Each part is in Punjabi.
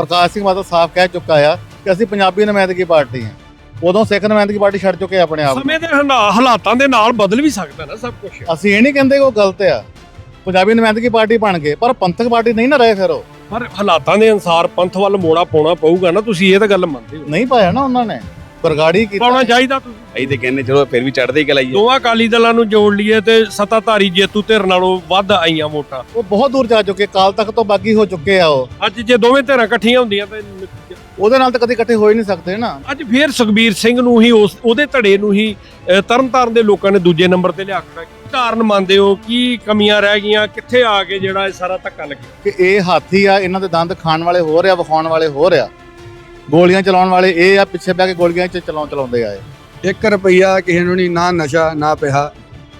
ਪ੍ਰਕਾਸ਼ ਸਿੰਘ ਬਾਦਲ ਸਾਫ਼ ਕਹਿ ਚੁੱਕਾ ਆ ਕਿ ਅਸੀਂ ਪੰਜਾਬੀ ਨੁਮਾਇੰਦਗੀ ਪਾਰਟੀ ਹਾਂ ਉਦੋਂ ਸਿੱਖ ਨੁਮਾਇੰਦਗੀ ਪਾਰਟੀ ਛੱਡ ਚੁੱਕੇ ਆ ਆਪਣੇ ਆਪ ਨੂੰ। ਸਮੇਂ ਦੇ ਹਾਲਾ- ਹਾਲਾਤਾਂ ਦੇ ਨਾਲ ਬਦਲ ਵੀ ਸਕਦਾ ਨਾ ਸਭ ਕੁਝ ਅਸੀਂ ਇਹ ਨਹੀਂ ਕਹਿੰਦੇ ਕਿ ਉਹ ਗਲਤ ਆ। ਪੰਜਾਬੀ ਨੁਮਾਇੰਦਗੀ ਪਾਰਟੀ ਬਣ ਗਏ ਪਰ ਪੰਥਕ ਪਾਰਟੀ ਨਹੀਂ ਨਾ ਰਹੇ ਫਿਰ ਉਹ। ਪਰ ਹਾਲਾਤਾਂ ਦੇ ਅਨਸਾਰ ਪੰਥ ਵੱਲ ਮੋੜਾ ਪਾਉਣਾ ਪਊਗਾ ਨਾ ਤੁਸੀਂ ਇਹ ਤਾਂ ਗੱਲ ਮੰਨਦੇ ਹੋ। ਨਹੀਂ ਪਾਇਆ ਨਾ ਉਹਨਾਂ ਨੇ। ਬਰਗਾੜੀ ਕੀਤਾ। ਪਾਉਣਾ ਚਾਹੀਦਾ ਤੁਸੀਂ? ਅਸੀਂ ਤੇ ਕਹਿੰਦੇ ਚਲੋ ਫਿਰ ਵੀ ਚੜ੍ਹਦੀ ਹੀ ਹੈ। ਦੋਵਾਂ ਅਕਾਲੀ ਦਲਾਂ ਨੂੰ ਜੋੜ ਲਈਏ ਤੇ ਸੱਤਾਧਾਰੀ ਜੇਤੂ ਧਿਰ ਨਾਲੋਂ ਵੱਧ ਆਈਆਂ ਵੋਟਾਂ। ਉਹ ਬਹੁਤ ਦੂਰ ਜਾ ਚੁੱਕੇ ਕਾਲ ਤੱਕ ਤੋਂ ਬਾਗੀ ਹੋ ਚੁੱਕੇ ਆ ਉਹ। ਅੱਜ ਜੇ ਦੋਵੇਂ ਧਿਰਾਂ ਇਕੱਠੀਆਂ ਹੁੰਦੀਆਂ ਤਾਂ ਉਹਦੇ ਨਾਲ ਤਾਂ ਕਦੇ ਇਕੱਠੇ ਹੋ ਹੀ ਨਹੀਂ ਸਕਦੇ ਨਾ। ਅੱਜ ਫੇਰ ਸੁਖਬੀਰ ਸਿੰਘ ਨੂੰ ਹੀ ਉਸ ਉਹਦੇ ਧੜੇ ਨੂੰ ਹੀ ਅਹ, ਤਰਨਤਾਰਨ ਦੇ ਲੋਕਾਂ ਨੇ ਦੂਜੇ ਨੰਬਰ ਤੇ ਲਿਆ ਖੜਾ ਕੀਤਾ। ਕਾਰਨ ਮੰਨਦੇ ਹੋ ਕੀ ਕਮੀਆਂ ਰਹਿ ਗਈਆਂ ਕਿੱਥੇ ਆ ਕੇ ਜਿਹੜਾ ਇਹ ਸਾਰਾ ਧੱਕਾ ਲੱਗਿਆ? ਕਿ ਇਹ ਹਾਥੀ ਆ ਇਹਨਾਂ ਦੇ ਦੰਦ ਖਾਣ ਵਾਲੇ ਹੋ ਰਿਆ ਵਿਖਾਉਣ ਵਾਲੇ ਹੋ ਰਿਆ ਗੋਲੀਆਂ ਚਲਾਉਣ ਵਾਲੇ ਇਹ ਆ ਪਿੱਛੇ ਬਹਿ ਕੇ ਗੋਲੀਆਂ ਚ ਚਲਾਉਂ ਚਲਾਉਂਦੇ ਆ ਇਹ। 1 ਰੁਪਈਆ ਕਿਸੇ ਨੂੰ ਨਹੀਂ ਨਾ ਨਸ਼ਾ ਨਾ ਪਿਆ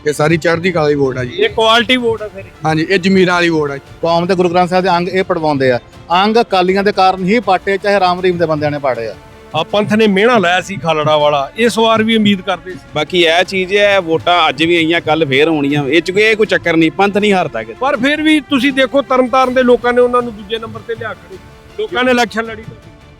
ਇਹ ਸਾਰੀ ਚੜ੍ਹਦੀ ਕਲਾ ਦੀ ਵੋਟ ਆ ਜੀ। ਇਹ ਕੁਆਲਿਟੀ ਵੋਟ ਆ ਫਿਰ। ਹਾਂਜੀ ਇਹ ਜ਼ਮੀਰਾਂ ਵਾਲੀ ਵੋਟ ਆ ਜੀ। ਕੌਮ ਤੇ ਗੁਰੂ ਗ੍ਰੰਥ ਸਾਹਿਬ ਦੇ ਅੰਗ ਇਹ ਪੜਵਾਉਂਦੇ ਆ। ਅੰਗ ਅਕਾਲੀਆਂ ਦੇ ਕਾਰਨ ਹੀ ਪਾਟੇ ਚਾਹੇ ਰਾਮ ਰਹੀਮ ਦੇ ਬੰਦਿਆਂ ਨੇ ਪਾੜੇ ਆ। ਆ ਪੰਥ ਨੇ ਮਿਹਣਾ ਲਾਇਆ ਸੀ ਖਾਲੜਾ ਵਾਲਾ। ਇਸ ਵਾਰ ਵੀ ਉਮੀਦ ਕਰਦੇ ਸੀ। ਬਾਕੀ ਇਹ ਚੀਜ਼ ਹੈ ਵੋਟਾਂ ਅੱਜ ਵੀ ਆਈਆਂ ਕੱਲ ਫੇਰ ਹੋਣੀਆਂ ਇਹ ਚ ਕੋਈ ਇਹ ਕੋਈ ਚੱਕਰ ਨਹੀਂ ਪੰਥ ਨਹੀਂ ਹਾਰਦਾ ਕਿ ਪਰ ਫਿਰ ਵੀ ਤੁਸੀਂ ਦੇਖੋ ਤਰਨਤਾਰਨ ਦੇ ਲੋਕਾਂ ਨੇ ਉਹਨਾਂ ਨੂੰ ਦੂਜੇ ਨੰਬਰ ਤੇ ਲਿਆ ਖੜੇ। ਲੋਕਾਂ ਨੇ ਇਲੈਕਸ਼ਨ ਲੜੀ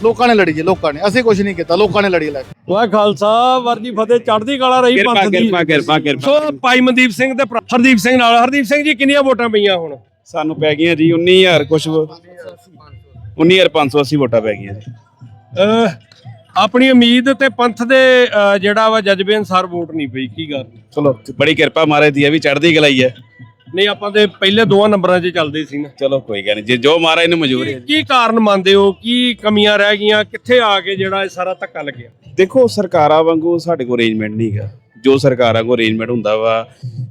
ਲੋਕਾਂ ਨੇ ਲੜੀ ਜੀ ਲੋਕਾਂ ਨੇ। ਅਸੀਂ ਕੁਝ ਨਹੀਂ ਕੀਤਾ ਲੋਕਾਂ ਨੇ ਲੜੀ ਲੈ ਵਾਹ ਖਾਲਸਾ ਵਰਜੀ ਫਤਿਹ ਚੜ੍ਹਦੀ ਕਲਾ ਰਹੀ ਪੰਥ ਦੀ। ਕਿਰਪਾ ਕਿਰਪਾ ਕਿਰਪਾ। ਸੋ ਭਾਈ ਮਨਦੀਪ ਸਿੰਘ ਤੇ ਹਰਦੀਪ ਸਿੰਘ ਨਾਲ। ਹਰਦੀਪ ਸਿੰਘ ਜੀ ਕਿੰਨੀਆਂ ਵੋਟਾਂ ਪਈਆਂ ਹੁਣ? ਸਾਨੂੰ ਪੈ ਗਈਆਂ ਜੀ 19000 ਕੁਛ 19580 ਵੋਟਾਂ ਪੈ ਗਈਆਂ ਜੀ। ਆਪਣੀ ਉਮੀਦ ਤੇ ਪੰਥ ਦੇ ਜਿਹੜਾ ਵਾ ਜਜ਼ਬੇ ਅਨਸਾਰ ਵੋਟ ਨਹੀਂ ਪਈ ਕੀ ਗੱਲ? ਚਲੋ ਬੜੀ ਕਿਰਪਾ ਮਹਾਰਾਜ ਦੀ ਹੈ ਵੀ ਚੜ੍ਹਦੀ ਕਲਾ ਹੀ ਹੈ। ਨਹੀਂ ਆਪਾਂ ਤੇ ਪਹਿਲੇ ਦੋਵਾਂ ਨੰਬਰਾਂ 'ਚ ਚੱਲਦੇ ਸੀ ਨਾ। ਚਲੋ ਕੋਈ ਗੱਲ ਨਹੀਂ। ਜੇ ਜੋ ਮਹਾਰਾਜ ਨੂੰ ਮਨਜ਼ੂਰ ਹੈ। ਕੀ ਕਾਰਨ ਮੰਨਦੇ ਹੋ? ਕੀ ਕਮੀਆਂ ਰਹਿ ਗਈਆਂ? ਕਿੱਥੇ ਆ ਕੇ ਜਿਹੜਾ ਇਹ ਸਾਰਾ ਧੱਕਾ ਲੱਗਿਆ? ਦੇਖੋ ਸਰਕਾਰਾਂ ਵਾਂਗੂ ਸਾਡੇ ਕੋਲ ਅਰੇਂਜਮੈਂਟ ਨਹੀਂਗਾ ਜੋ ਸਰਕਾਰਾਂ ਕੋਲ ਅਰੇਂਜਮੈਂਟ ਹੁੰਦਾ ਵਾ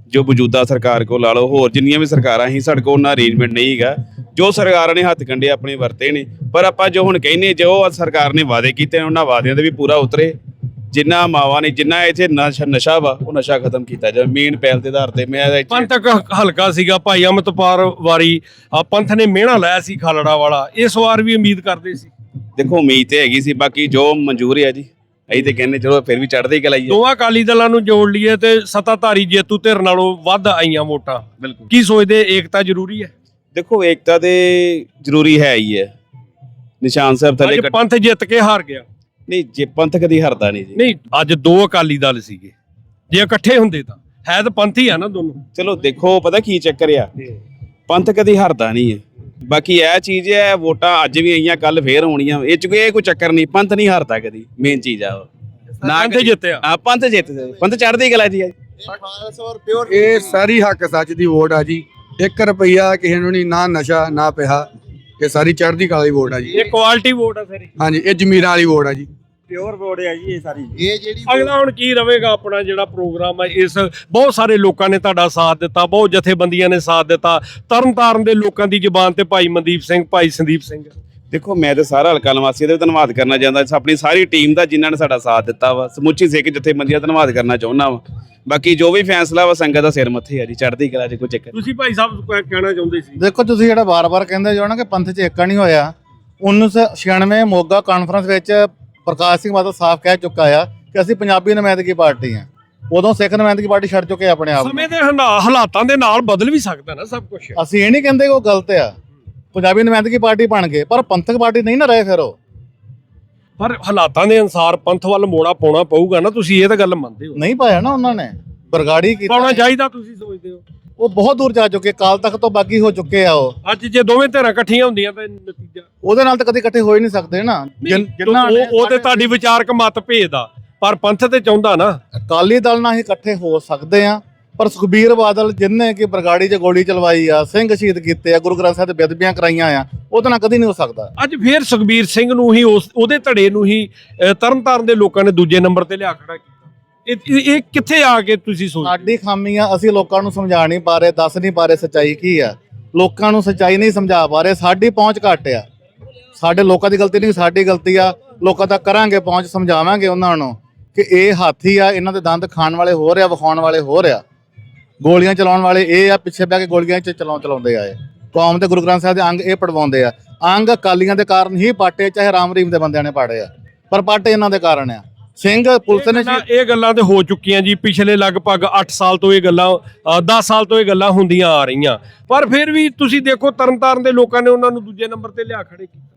ਜੋ ਮੌਜੂਦਾ ਸਰਕਾਰ ਕੋਲ ਲਾ ਲਓ ਹੋਰ ਜਿੰਨੀਆਂ ਵੀ ਸਰਕਾਰਾਂ ਸੀ ਸਾਡੇ ਕੋਲ ਉਹਨਾਂ ਅਰੇਂਜਮੈਂਟ ਨਹੀਂਗਾ ਜੋ ਸਰਕਾਰਾਂ ਨੇ ਹੱਥ ਕੰਡੇ ਆਪਣੇ ਵਰਤੇ ਨੇ ਪਰ ਆਪਾਂ ਜੋ ਹੁਣ ਕਹਿੰਨੇ ਜੋ ਸਰਕਾਰ ਨੇ ਵਾਅਦੇ ਕੀਤੇ ਨੇ ਉਹਨਾਂ ਵਾਅਦਿਆਂ ਦੇ ਵੀ ਪੂਰਾ ਉਤਰੇ। ਜਿੰਨਾ ਮਾਵਾਂ ਨੇ ਜਿੰਨਾ ਇੱਥੇ ਨਸ਼ਾ ਨਸ਼ਾ ਵਾ ਉਹ ਨਸ਼ਾ ਖਤਮ ਕੀਤਾ ਜਾਵੇ ਮੇਨ ਪਹਿਲ ਦੇ ਆਧਾਰ ਤੇ ਮੈਂ ਇੱਥੇ- ਪੰਥਕ ਹਲਕਾ ਸੀਗਾ ਭਾਈ ਅਮਤਪਾਰ ਵਾਰੀ ਆ ਪੰਥ ਨੇ ਮਿਹਣਾ ਲਾਇਆ ਸੀ ਖਾਲੜਾ ਵਾਲਾ ਇਸ ਵਾਰ ਵੀ ਉਮੀਦ ਕਰਦੇ ਸੀ। ਦੇਖੋ ਉਮੀਦ ਤੇ ਹੈਗੀ ਸੀ ਬਾਕੀ ਜੋ ਮਨਜ਼ੂਰ ਹੈ ਜੀ ਅਸੀਂ ਤੇ ਕਹਿੰਦੇ ਚਲੋ ਫਿਰ ਵੀ ਚੜ੍ਹਦੀ ਹੀ ਹੈ। ਦੋਵਾਂ ਅਕਾਲੀ ਦਲਾਂ ਨੂੰ ਜੋੜ ਲਈਏ ਤੇ ਸੱਤਾਧਾਰੀ ਜੇਤੂ ਧਿਰ ਨਾਲੋਂ ਵੱਧ ਆਈਆਂ ਵੋਟਾਂ। ਬਿਲਕੁਲ। ਕੀ ਸੋਚਦੇ ਏਕਤਾ ਜ਼ਰੂਰੀ ਹੈ? ਦੇਖੋ ਏਕਤਾ ਤੇ ਜ਼ਰੂਰੀ ਹੈ ਹੀ ਹੈ। ਨਿਸ਼ਾਨ ਸਾਹਿਬ ਥੱਲੇ ਅੱਜ ਕੱਟ- ਪੰਥ ਜਿੱਤ ਕੇ ਹਾਰ ਗਿਆ। ਨਹੀਂ ਜੇ ਪੰਥ ਕਦੀ ਹਰਦਾ ਨਹੀਂ ਜੀ। ਨਹੀਂ ਅੱਜ ਦੋ ਅਕਾਲੀ ਦਲ ਸੀਗੇ। ਜੇ ਇਕੱਠੇ ਹੁੰਦੇ ਤਾਂ। ਹੈ ਤਾਂ ਪੰਥ ਹੀ ਆ ਨਾ ਦੋਨੋਂ। ਚਲੋ ਦੇਖੋ ਪਤਾ ਕੀ ਚੱਕਰ ਆ? ਪੰਥ ਕਦੀ ਹਰਦਾ ਨਹੀਂ ਹੈ। ਬਾਕੀ ਇਹ ਚੀਜ਼ ਹੈ ਵੋਟਾਂ ਅੱਜ ਵੀ ਆਈਆਂ ਕੱਲ ਫੇਰ ਹੋਣੀਆਂ। ਇਹ ਚ ਕੋਈ ਚੱਕਰ ਨਹੀਂ ਪੰਥ ਨਹੀਂ ਹਰਦਾ ਕਦੀ ਮੇਨ ਚੀਜ਼ ਆ ਉਹ। ਨਾ ਪੰਥ ਕਦੀ- ਜਿੱਤਿਆ। ਹਾਂ ਪੰਥ ਜਿੱਤਦੇ ਪੰਥ ਚੜ੍ਹਦੀ ਕਲਾ ਜੀ। ਇਹ ਸਾਰੀ ਹੱਕ ਸੱਚ ਦੀ ਵੋਟ ਆ ਜੀ। 1 ਰੁਪਈਆ ਕਿਸੇ ਨੂੰ ਨਹੀਂ ਨਾ ਨਸ਼ਾ ਨਾ ਪਿਆ ਇਹ ਸਾਰੀ ਚੜ੍ਹਦੀ ਕਲਾ ਦੀ ਵੋਟ ਆ ਜੀ। ਇਹ ਕੁਆਲਿਟੀ ਵੋਟ ਆ ਫਿਰ ਹਾਂਜੀ ਇਹ ਜ਼ਮੀਰਾਂ ਵਾਲੀ ਵੋਟ ਆ ਜੀ। ਪਿਓਰ ਵੋਟ ਹੈ ਜੀ ਇਹ ਸਾਰੀ। ਇਹ ਜਿਹੜੀ ਅਗਲਾ ਹੁਣ ਕੀ ਰਵੇਗਾ ਆਪਣਾ ਜਿਹੜਾ ਪ੍ਰੋਗਰਾਮ ਹੈ ਇਸ ਬਹੁਤ ਸਾਰੇ ਲੋਕਾਂ ਨੇ ਤੁਹਾਡਾ ਸਾਥ ਦਿੱਤਾ ਬਹੁਤ ਜਥੇਬੰਦੀਆਂ ਨੇ ਸਾਥ ਦਿੱਤਾ। ਤਰਨਤਾਰਨ ਦੇ ਲੋਕਾਂ ਦੀ ਜ਼ੁਬਾਨ ਤੇ ਭਾਈ ਮਨਦੀਪ ਸਿੰਘ ਭਾਈ ਸੰਦੀਪ ਸਿੰਘ। ਦੇਖੋ ਮੈਂ ਤੇ ਸਾਰਾ ਹਲਕਾ ਨਿਵਾਸੀ ਦਾ ਧੰਨਵਾਦ ਕਰਨਾ ਚਾਹੁੰਦਾ ਆਪਣੀ ਸਾਰੀ ਟੀਮ ਦਾ ਜਿਨ੍ਹਾਂ ਨੇ ਸਾਡਾ ਸਾਥ ਦਿੱਤਾ ਵਾ। ਸਮੁੱਚੀ ਸਿੱਖ ਜਥੇਬੰਦੀਆਂ ਦਾ ਧੰਨਵਾਦ ਕਰਨਾ ਚਾਹੁੰਦਾ ਵਾ। ਬਾਕੀ ਜੋ ਵੀ ਫੈਸਲਾ ਵਾ ਸੰਗਤ ਦਾ ਸਿਰ ਮੱਥੇ ਆ ਜੀ ਚੜ੍ਹਦੀ ਕਲਾ 'ਚ ਕੋਈ ਚੱਕਰ ਤੁਸੀਂ ਭਾਈ ਸਾਹਿਬ ਕੁਝ ਕਹਿਣਾ ਚਾਹੁੰਦੇ ਸੀ? ਦੇਖੋ ਤੁਸੀਂ ਜਿਹੜਾ ਬਾਰ-ਬਾਰ ਕਹਿੰਦੇ ਜੋ ਨਾ ਕਿ ਪੰਥ 'ਚ ਏਕਾ ਨਹੀਂ ਹੋਇਆ 1996 ਮੋਗਾ ਕਾਨਫਰੰਸ ਵਿੱਚ ਪ੍ਰਕਾਸ਼ ਸਿੰਘ ਬਾਦਲ ਸਾਫ਼ ਕਹਿ ਚੁੱਕਾ ਆ ਕਿ ਅਸੀਂ ਪੰਜਾਬੀ ਨੁਮਾਇੰਦਗੀ ਪਾਰਟੀ ਹਾਂ ਉਦੋਂ ਸਿੱਖ ਨੁਮਾਇੰਦਗੀ ਪਾਰਟੀ ਛੱਡ ਚੁੱਕੇ ਆ ਆਪਣੇ ਆਪ ਨੂੰ। ਸਮੇਂ ਦੇ ਹਾਲਾ- ਹਾਲਾਤਾਂ ਦੇ ਨਾਲ ਬਦਲ ਵੀ ਸਕਦਾ ਨਾ ਸਭ ਕੁਝ ਅਸੀਂ ਇਹ ਨਹੀਂ ਕਹਿੰਦੇ ਕਿ ਉਹ ਗਲਤ ਆ। ਪੰਜਾਬੀ ਨੁਮਾਇੰਦਗੀ ਪਾਰਟੀ ਬਣ ਗਏ ਪਰ ਪੰਥਕ ਪਾਰਟੀ ਨਹੀਂ ਨਾ ਰਹੇ ਫਿਰ ਉਹ। ਪਰ ਹਾਲਾਤਾਂ ਦੇ ਅਨਸਾਰ ਪੰਥ ਵੱਲ ਮੋੜਾ ਪਾਉਣਾ ਪਊਗਾ ਨਾ ਤੁਸੀਂ ਇਹ ਤਾਂ ਗੱਲ ਮੰਨਦੇ ਹੋ। ਨਹੀਂ ਪਾਇਆ ਨਾ ਉਹਨਾਂ ਨੇ। ਬਰਗਾੜੀ ਪਾਉਣਾ ਕੀਤਾ ਚਾਹੀਦਾ ਤੁਸੀਂ ਸੋਚਦੇ ਹੋ। ਉਹ ਬਹੁਤ ਦੂਰ ਜਾ ਚੁੱਕੇ ਕਾਲ ਤੱਕ ਤੋਂ ਬਾਗੀ ਹੋ ਚੁੱਕੇ ਆ ਉਹ। ਅੱਜ ਜੇ ਦੋਵੇਂ ਧਿਰਾਂ ਇਕੱਠੀਆਂ ਹੁੰਦੀਆਂ ਤਾਂ ਨਤੀਜਾ ਉਹਦੇ ਨਾਲ ਤਾਂ ਕਦੇ ਇਕੱਠੇ ਹੋ ਹੀ ਨਹੀਂ ਸਕਦੇ ਨਾ। ਜਿਨ- ਜਿਨ੍ਹਾਂ ਨੇ ਉਹ ਉਹ ਤੇ ਤੁਹਾਡੀ ਵਿਚਾਰਕ ਮਤ ਭੇਦ ਆ ਪਰ ਪੰਥ ਤੇ ਚਾਹੁੰਦਾ ਨਾ। ਅਕਾਲੀ ਦਲ ਨਾਲ ਹੀ ਇਕੱਠੇ ਹੋ ਸਕਦੇ ਆ ਪਰ ਸੁਖਬੀਰ ਬਾਦਲ ਜਿਨਨੇ ਕਿ ਬਰਗਾੜੀ 'ਚ ਗੋਲੀ ਚਲਵਾਈ ਆ ਸਿੰਘ ਸ਼ਹੀਦ ਕੀਤੇ ਆ ਗੁਰੂ ਗ੍ਰੰਥ ਸਾਹਿਬ ਦੇ ਬੇਦਬੀਆਂ ਕਰਾਈਆਂ ਆ ਉਹਦੇ ਨਾਲ ਕਦੀ ਨਹੀਂ ਹੋ ਸਕਦਾ। ਅੱਜ ਫੇਰ ਸੁਖਬੀਰ ਸਿੰਘ ਨੂੰ ਹੀ ਉਸ ਉਹਦੇ ਧੜੇ ਨੂੰ ਹੀ ਅਹ, ਤਰਨਤਾਰਨ ਦੇ ਲੋਕਾਂ ਨੇ ਦੂਜੇ ਨੰਬਰ ਤੇ ਲਿਆ ਖੜਾ ਕੀਤਾ ਇਹ ਇਹ- ਕਿੱਥੇ ਆ ਕੇ ਤੁਸੀਂ ਸੋਚਦੇ ਸਾਡੀ ਖਾਮੀ ਆ ਅਸੀਂ ਲੋਕਾਂ ਨੂੰ ਸਮਝਾ ਨਹੀਂ ਪਾ ਰਹੇ, ਦੱਸ ਨਹੀਂ ਪਾ ਰਹੇ ਸੱਚਾਈ ਕੀ ਆ। ਲੋਕਾਂ ਨੂੰ ਸੱਚਾਈ ਨਹੀਂ ਸਮਝਾ ਪਾ ਰਹੇ, ਸਾਡੀ ਪਹੁੰਚ ਘੱਟ ਆ। ਸਾਡੇ ਲੋਕਾਂ ਦੀ ਗਲਤੀ ਨਹੀਂ, ਸਾਡੀ ਗਲਤੀ ਆ। ਲੋਕਾਂ ਤੱਕ ਕਰਾਂਗੇ ਪਹੁੰਚ, ਸਮਝਾਵਾਂਗੇ ਉਹਨਾਂ ਨੂੰ ਕਿ ਇਹ ਹਾਥੀ ਆ, ਇਹਨਾਂ ਦੇ ਦੰਦ ਖਾਣ ਵਾਲੇ ਹੋ ਆ ਵਿਖਾਉਣ ਵਾਲੇ ਹੋਰ ਆ ਗੋਲੀਆਂ ਚਲਾਉਣ ਵਾਲੇ ਇਹ ਆ, ਪਿੱਛੇ ਬਹਿ ਕੇ ਗੋਲੀਆਂ ਚ ਚਲਾਉਂ ਚਲਾਉਂਦੇ ਆਏ ਕੌਮ ਤੇ ਗੁਰੂ ਗ੍ਰੰਥ ਸਾਹਿਬ ਦੇ ਅੰਗ ਇਹ ਪੜਵਾਉਂਦੇ ਆ। ਅੰਗ ਅਕਾਲੀਆਂ ਦੇ ਕਾਰਨ ਹੀ ਪਾਟੇ, ਚਾਹੇ ਰਾਮ ਰਹੀਮ ਦੇ ਬੰਦਿਆਂ ਨੇ ਪਾੜੇ ਆ, ਪਰ ਪਾਟੇ ਇਹਨਾਂ ਦੇ ਕਾਰਨ ਆ। ਸਿੰਘ ਪੁਲਿਸ ਨੇ ਇਹ ਗੱਲਾਂ- ਇਹ ਗੱਲਾਂ ਤੇ ਹੋ ਚੁੱਕੀਆਂ ਜੀ ਪਿਛਲੇ ਲਗਭਗ 8 ਸਾਲ ਤੋਂ ਇਹ ਗੱਲਾਂ 10 ਸਾਲ ਤੋਂ ਇਹ ਗੱਲਾਂ ਹੁੰਦੀਆਂ ਆ ਰਹੀਆਂ। ਪਰ ਫਿਰ ਵੀ ਤੁਸੀਂ ਦੇਖੋ ਤਰਨਤਾਰਨ ਦੇ ਲੋਕਾਂ ਨੇ ਉਹਨਾਂ ਨੂੰ ਦੂਜੇ ਨੰਬਰ ਤੇ ਲਿਆ ਖੜੇ ਕੀਤਾ।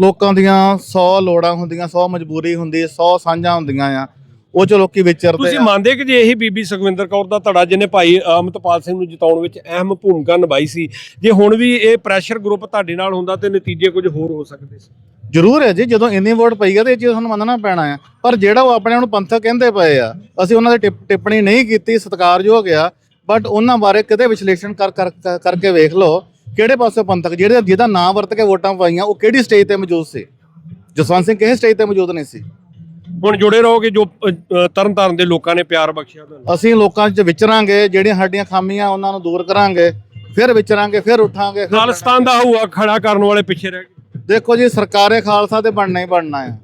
ਲੋਕਾਂ ਦੀਆਂ 100 ਲੋੜਾਂ ਹੁੰਦੀਆਂ 100 ਮਜਬੂਰੀ ਹੁੰਦੀ 100 ਸਾਂਝਾਂ ਹੁੰਦੀਆਂ ਆ। ਉਹ ਚ ਲੋਕੀ ਵਿਚਰਦੇ ਤੁਸੀਂ ਮੰਨਦੇ ਕਿ ਜੇ ਇਹੀ ਬੀਬੀ ਸੁਖਵਿੰਦਰ ਕੌਰ ਦਾ ਧੜਾ ਜਿਹਨੇ ਭਾਈ ਅਮਿਤਪਾਲ ਸਿੰਘ ਨੂੰ ਜਿਤਾਉਣ ਵਿੱਚ ਅਹਿਮ ਭੂਮਿਕਾ ਨਿਭਾਈ ਸੀ ਜੇ ਹੁਣ ਵੀ ਇਹ ਪ੍ਰੈਸ਼ਰ ਗਰੁੱਪ ਤੁਹਾਡੇ ਨਾਲ ਹੁੰਦਾ ਤੇ ਨਤੀਜੇ ਕੁਝ ਹੋਰ ਹੋ ਸਕਦੇ ਸੀ? ਜ਼ਰੂਰ ਹੈ ਜੀ ਜਦੋਂ ਇੰਨੀ ਵੋਟ ਪਈ ਆ ਤੇ ਇਹ ਚੀਜ਼ ਤੁਹਾਨੂੰ ਮੰਨਣਾ ਪੈਣਾ ਆ ਪਰ ਜਿਹੜਾ ਉਹ ਆਪਣੇ ਆਪ ਨੂੰ ਪੰਥਕ ਕਹਿੰਦੇ ਪਏ ਆ ਅਸੀਂ ਉਹਨਾਂ ਦੀ ਟਿੱਪ- ਟਿੱਪਣੀ ਨਹੀਂ ਕੀਤੀ ਸਤਿਕਾਰਯੋਗ ਆ। ਬਟ ਉਹਨਾਂ ਬਾਰੇ ਕਿਤੇ ਵਿਸ਼ਲੇਸ਼ਣ ਕਰ ਕਰ- ਕਰ- ਕਰਕੇ ਵੇਖ ਲਓ ਕਿਹੜੇ ਪਾਸੇ ਪੰਥਕ ਜਿਹੜੇ ਜਿਹਦਾ ਨਾਂ ਵਰਤ ਕੇ ਵੋਟਾਂ ਪਾਈਆਂ ਉਹ ਕਿਹੜੀ ਸਟੇਜ ਤੇ ਮੌਜੂਦ ਸੀ? ਜਸਵੰਤ ਸਿੰਘ ਕਿਸੇ ਸਟੇਜ ਤੇ ਮੌਜੂਦ ਨਹੀਂ ਸੀ? ਹੁਣ ਜੁੜੇ ਰਹੋਗੇ ਜੋ ਤਰਨ ਤਾਰਨ ਦੇ ਲੋਕਾਂ ਨੇ ਪਿਆਰ ਬਖਸ਼ਿਆ ਤੁਹਾਨੂੰ? ਅਸੀਂ ਲੋਕਾਂ 'ਚ ਵਿਚਰਾਂਗੇ ਜਿਹੜੀਆਂ ਸਾਡੀਆਂ ਖਾਮੀਆਂ ਉਹਨਾਂ ਨੂੰ ਦੂਰ ਕਰਾਂਗੇ ਫਿਰ ਵਿਚਰਾਂਗੇ ਫਿਰ ਉਠਾਂਗੇ ਖਾਲਿਸਤਾਨ ਦਾ ਹੂਆ ਖੜਾ ਕਰਨ ਵਾਲੇ ਪਿੱਛੇ ਰਹਿ ਦੇਖੋ ਜੀ ਸਰਕਾਰੇ ਖਾਲਸਾ ਤੇ ਬਣਨਾ ਹੀ ਬਣਨਾ ਆ।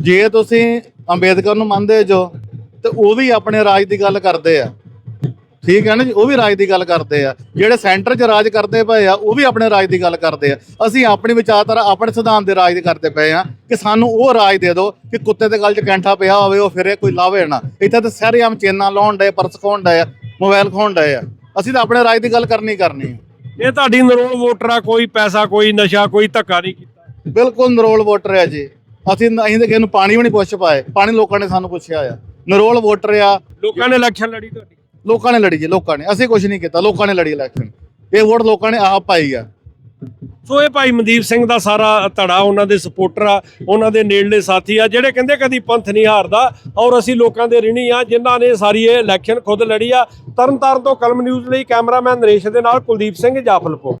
ਜੇ ਤੁਸੀਂ ਅੰਬੇਦਕਰ ਨੂੰ ਮੰਨਦੇ ਜੋ ਤੇ ਉਹ ਵੀ ਆਪਣੇ ਰਾਜ ਦੀ ਗੱਲ ਕਰਦੇ ਆ। ਠੀਕ ਹੈ ਨਾ ਜੀ? ਉਹ ਵੀ ਰਾਜ ਦੀ ਗੱਲ ਕਰਦੇ ਆ। ਜਿਹੜੇ ਸੈਂਟਰ 'ਚ ਰਾਜ ਕਰਦੇ ਪਏ ਆ ਉਹ ਵੀ ਆਪਣੇ ਰਾਜ ਦੀ ਗੱਲ ਕਰਦੇ ਆ। ਅਸੀਂ ਆਪਣੀ ਵਿਚਾਰਧਾਰਾ ਆਪਣੇ ਸਿਧਾਂਤ ਦੇ ਰਾਜ ਦੀ ਕਰਦੇ ਪਏ ਆ ਕਿ ਸਾਨੂੰ ਉਹ ਰਾਜ ਦੇ ਦਿਓ ਕਿ ਕੁੱਤੇ ਦੇ ਗਲ 'ਚ ਕੈਂਠਾ ਪਿਆ ਹੋਵੇ ਉਹ ਫਿਰੇ ਕੋਈ ਲਾਵੇ ਨਾ। ਇੱਥੇ ਤਾਂ ਸਾਰੇ ਆਮ ਚੇਨਾਂ ਲਾਉਣ ਡਏ ਪਰਸ ਖੋਣ ਡਏ ਆ ਮੋਬਾਈਲ ਖੋਣ ਡਏ ਆ। ਅਸੀਂ ਤਾਂ ਆਪਣੇ ਰਾਜ ਦੀ ਗੱਲ ਕਰਨੀ ਕਰਨੀ ਇਹ ਤੁਹਾਡੀ ਨਰੋਲ ਵੋਟਰ ਆ ਕੋਈ ਪੈਸਾ ਕੋਈ ਨਸ਼ਾ ਕੋਈ ਧੱਕਾ ਨਹੀਂ ਕੀਤਾ। ਬਿਲਕੁਲ ਨਰੋਲ ਵੋਟਰ ਆ ਜੀ। ਅਸੀਂ ਅਸੀਂ ਤਾਂ ਕਿਸੇ ਨੂੰ ਪਾਣੀ ਵੀ ਨਹੀਂ ਪੁੱਛ ਪਾਏ। ਪਾਣੀ ਲੋਕਾਂ ਨੇ ਸਾਨੂੰ ਪੁੱਛਿਆ ਆ। ਨਰੋਲ ਵੋਟਰ ਆ। ਲੋਕਾਂ ਨੇ ਇਲੈਕਸ਼ਨ ਲੜੀ ਤੁਹਾਡੀ। ਲੋਕਾਂ ਨੇ ਲੜੀ ਜੀ, ਲੋਕਾਂ ਨੇ। ਅਸੀਂ ਕੁਝ ਨਹੀਂ ਕੀਤਾ, ਲੋਕਾਂ ਨੇ ਲੜੀ ਇਲੈਕਸ਼ਨ ਇਹ ਵੋਟ ਲੋਕਾਂ ਨੇ ਆਪ ਪਾਈ ਆ। ਸੋ ਇਹ ਭਾਈ ਮਨਦੀਪ ਸਿੰਘ ਦਾ ਸਾਰਾ ਧੜਾ, ਉਹਨਾਂ ਦੇ ਸਪੋਰਟਰ ਆ, ਉਹਨਾਂ ਦੇ ਨੇੜਲੇ ਸਾਥੀ ਆ, ਜਿਹੜੇ ਕਹਿੰਦੇ ਕਦੀ ਪੰਥ ਨਹੀਂ ਹਾਰਦਾ ਔਰ ਅਸੀਂ ਲੋਕਾਂ ਦੇ ਰਿਣੀ ਆ, ਜਿਨ੍ਹਾਂ ਨੇ ਸਾਰੀ ਇਹ ਇਲੈਕਸ਼ਨ ਖੁਦ ਲੜੀ ਆ। ਤਰਨਤਾਰਨ ਤੋਂ ਕਲਮ ਨਿਊਜ਼ ਲਈ ਕੈਮਰਾਮੈਨ ਨਰੇਸ਼ ਦੇ ਨਾਲ ਕੁਲਦੀਪ ਸਿੰਘ ਜਾਫਲਪੁਰ।